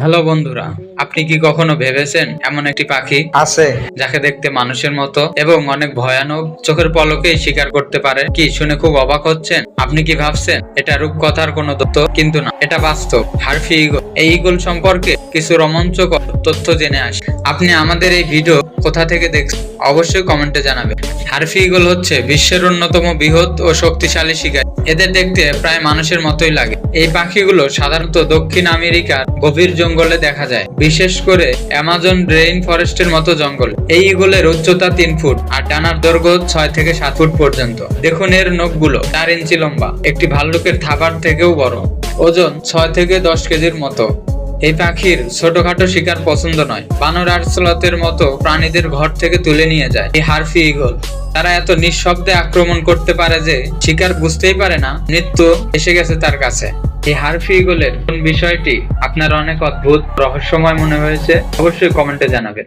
Hello বন্ধুরা আপনি কি কখনো ভেবেছেন এমন একটি পাখি? আছে। যাকে দেখতে মানুষের মতো এবং অনেক ভয়ানক চোখের পলকেই শিকার করতে পারে। কি শুনে খুব অবাক হচ্ছেন? আপনি কি ভাবছেন এটা রূপকথার কোনো তথ্য কিন্তু না এটা বাস্তব। হারফি ইগল এই ইগল সম্পর্কে কিছু রোমাঞ্চকর তথ্য জেনে আসি। আপনি আমাদের এই ভিডিও কোথা থেকে দেখছেন অবশ্যই কমেন্টে জানাবেন। হারফি ইগল হচ্ছে বিশ্বের অন্যতম বৃহৎ ও শক্তিশালী শিকারী। এদের দেখতে প্রায় মানুষের মতোই লাগে। এই পাখিগুলো সাধারণত দক্ষিণ আমেরিকার গভীর জঙ্গলে দেখা যায়। বিশেষ করে অ্যামাজন রেইন ফরেস্টের মতো জঙ্গল। এই ইগলের উচ্চতা তিন ফুট আর ডানার দৈর্ঘ্য ছয় থেকে সাত ফুট পর্যন্ত। দেখুন এর নখগুলো, চার ইঞ্চি লম্বা। একটি ভাল্লুকের থাবার থেকেও বড়। ওজন ছয় থেকে দশ কেজির মতো। এই পাখির ছোটখাটো শিকার পছন্দ নয়। বানর আরসলতের মতো প্রাণীদের ঘর থেকে তুলে নিয়ে যায়। এই হারফি ইগল তারা এত নিঃশব্দে আক্রমণ করতে পারে যে শিকার বুঝতেই পারে না, মৃত্যু এসে গেছে তার কাছে। এই হারফি ইগলের কোন বিষয়টি আপনার অনেক অদ্ভুত রহস্যময় মনে হয়েছে অবশ্যই কমেন্টে জানাবেন।